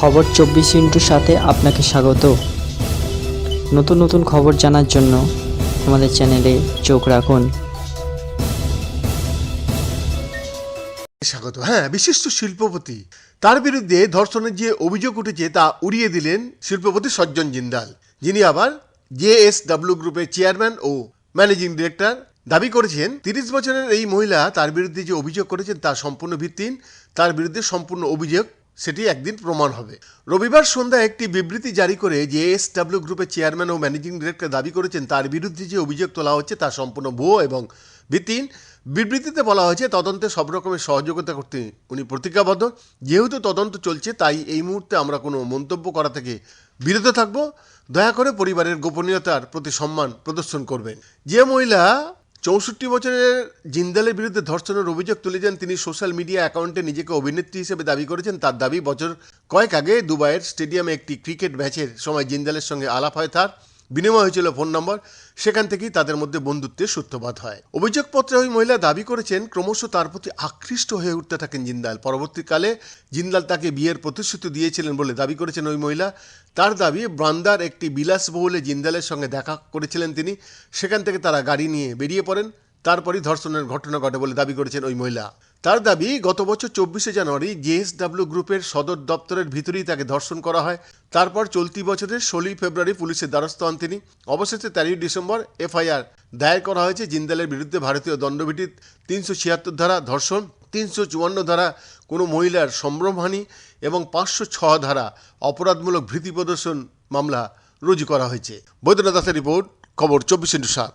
খবর চব্বিশ ইন্টুর সাথে আপনাকে স্বাগত। নতুন নতুন খবর জানার জন্য আমাদের চ্যানেলে চোখ রাখুন। স্বাগত। হ্যাঁ বিশিষ্ট শিল্পপতি। তার বিরুদ্ধে ধর্ষণের যে অভিযোগ উঠেছে তা উড়িয়ে দিলেন শিল্পপতি সজ্জন জিন্দাল। যিনি আবার জেএসডব্লিউ গ্রুপের চেয়ারম্যান ও ম্যানেজিং ডিরেক্টর। দাবি করেছেন, তিরিশ বছরের এই মহিলা তার বিরুদ্ধে যে অভিযোগ করেছেন তা সম্পূর্ণ ভিত্তিহীন, তার বিরুদ্ধে সম্পূর্ণ অভিযোগ সেটি একদিন প্রমাণ হবে। রবিবার সন্ধ্যায় একটি বিবৃতি জারি করে জেএসডব্লিউ গ্রুপের চেয়ারম্যান ও ম্যানেজিং ডিরেক্টর দাবি করেছেন, তার বিরুদ্ধে যে অভিযোগ তোলা হচ্ছে তা সম্পূর্ণ ভুয়ো এবং ভিত্তিহীন বিবৃতিতে বলা হয়েছে, তদন্তে সব রকমের সহযোগিতা করতে উনি প্রতিজ্ঞাবদ্ধ। যেহেতু তদন্ত চলছে, তাই এই মুহূর্তে আমরা কোনো মন্তব্য করা থেকে বিরত থাকব। দয়া করে পরিবারের গোপনীয়তার প্রতি সম্মান প্রদর্শন করবেন। যে মহিলা চৌষট্টি বছরের জিন্দালের বিরুদ্ধে ধর্ষণের অভিযোগ তুলে তুলেছেন তিনি সোশ্যাল মিডিয়া অ্যাকাউন্টে নিজেকে অভিনেত্রী হিসেবে দাবি করেছেন। তার দাবি, বছর কয়েক আগে দুবাইয়ের স্টেডিয়ামে একটি ক্রিকেট ম্যাচের সময় জিন্দালের সঙ্গে আলাপ হয় তার। বিনিময় হয়েছিল ফোন নম্বর। সেখান থেকেই তাদের মধ্যে বন্ধুত্বের সূত্রপাত হয়। অভিযোগপত্রে ওই মহিলা দাবি করেছেন, ক্রমশ তার প্রতি আকৃষ্ট হয়ে উঠতে থাকেন জিন্দাল। পরবর্তীকালে জিন্দাল তাকে বিয়ের প্রতিশ্রুতি দিয়েছিলেন বলে দাবি করেছেন ওই মহিলা। তার দাবি ব্রান্দার একটি বিলাসবহুলে জিন্দালের সঙ্গে দেখা করেছিলেন তিনি। সেখান থেকে তারা গাড়ি নিয়ে বেরিয়ে পড়েন। তারপরই ধর্ষণের ঘটনা ঘটে বলে দাবি করেছেন ওই মহিলা। তার দাবি, গত বছর চব্বিশে জানুয়ারি জেএসডব্লিউ গ্রুপের সদর দপ্তরের ভিতরেই তাকে ধর্ষণ করা হয়। তারপর চলতি বছরের ষোলোই ফেব্রুয়ারি পুলিশের দ্বারস্থ হন তিনি। অবশেষে তেরোই ডিসেম্বর এফআইআর দায়ের করা হয়েছে। জিন্দালের বিরুদ্ধে ভারতীয় দণ্ডবিধির তিনশো ছিয়াত্তর ধারা ধর্ষণ, তিনশো চুয়ান্ন ধারা কোনো মহিলার সম্ভ্রমহানি এবং পাঁচশো ছ ধারা অপরাধমূলক ভীতি প্রদর্শন মামলা রুজু করা হয়েছে। বৈদ্যনাথ দাসের রিপোর্ট, খবর চব্বিশ ইন্টু সাত।